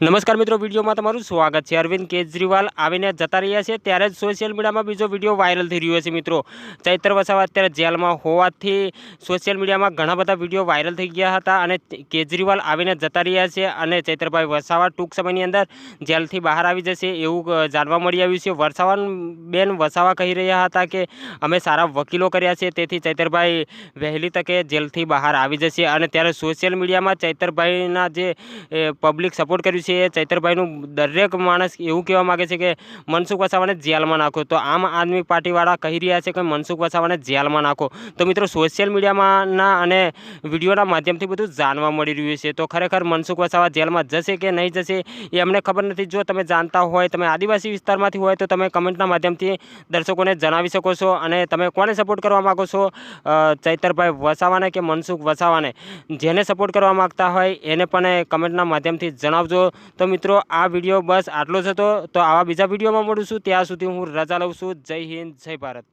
નમસ્કાર મિત્રો, વિડીયોમાં તમારું સ્વાગત છે. અરવિંદ કેજરીવાલ આવીને જતા રહ્યા છે. ત્યારે જ સોશિયલ મીડિયામાં બીજો વીડિયો વાયરલ થઈ રહ્યો છે મિત્રો. ચૈત્ર વસાવા અત્યારે જેલમાં હોવાથી સોશિયલ મીડિયામાં ઘણા બધા વીડિયો વાયરલ થઈ ગયા હતા અને કેજરીવાલ આવીને જતા રહ્યા છે અને ચૈત્રભાઈ વસાવા ટૂંક સમયની અંદર જેલથી બહાર આવી જશે એવું જાણવા મળી આવ્યું છે. વરસાવાન બેન વસાવા કહી રહ્યા હતા કે, અમે સારા વકીલો કર્યા છે, તેથી ચૈતરભાઈ વહેલી તકે જેલથી બહાર આવી જશે. અને ત્યારે સોશિયલ મીડિયામાં ચૈતરભાઈના જે પબ્લિક સપોર્ટ કર્યું છે એ ચૈતરભાઈનું દરેક માણસ એવું કહેવા માગે છે કે મનસુખ વસાવાને જેલમાં નાખો. તો આમ આદમી પાર્ટીવાળા કહી રહ્યા છે કે મનસુખ વસાવાને જેલમાં નાખો. તો મિત્રો સોશિયલ મીડિયામાંના અને વિડીયોના માધ્યમથી બધું જાણવા મળી રહ્યું છે. તો ખરેખર મનસુખ વસાવા જેલમાં જશે કે નહીં જશે એ અમને ખબર નથી. જો તમે જાણતા હોય, તમે આદિવાસી વિસ્તારમાંથી હોય, તો તમે કમેન્ટના માધ્યમથી દર્શકોને જણાવી શકો છો અને તમે કોને સપોર્ટ કરવા માગો છો? ચૈતરભાઈ વસાવાને કે મનસુખ વસાવાને? જેને સપોર્ટ કરવા માગતા હોય, એને પણ કમેન્ટના માધ્યમથી જણાવજો. તો મિત્રો, આ વીડિયો બસ આટલો જ હતો. તો આવા બીજા વિડીયોમાં મળું છું. ત્યાં સુધી હું રજા લઉં છું. જય હિન્દ, જય ભારત.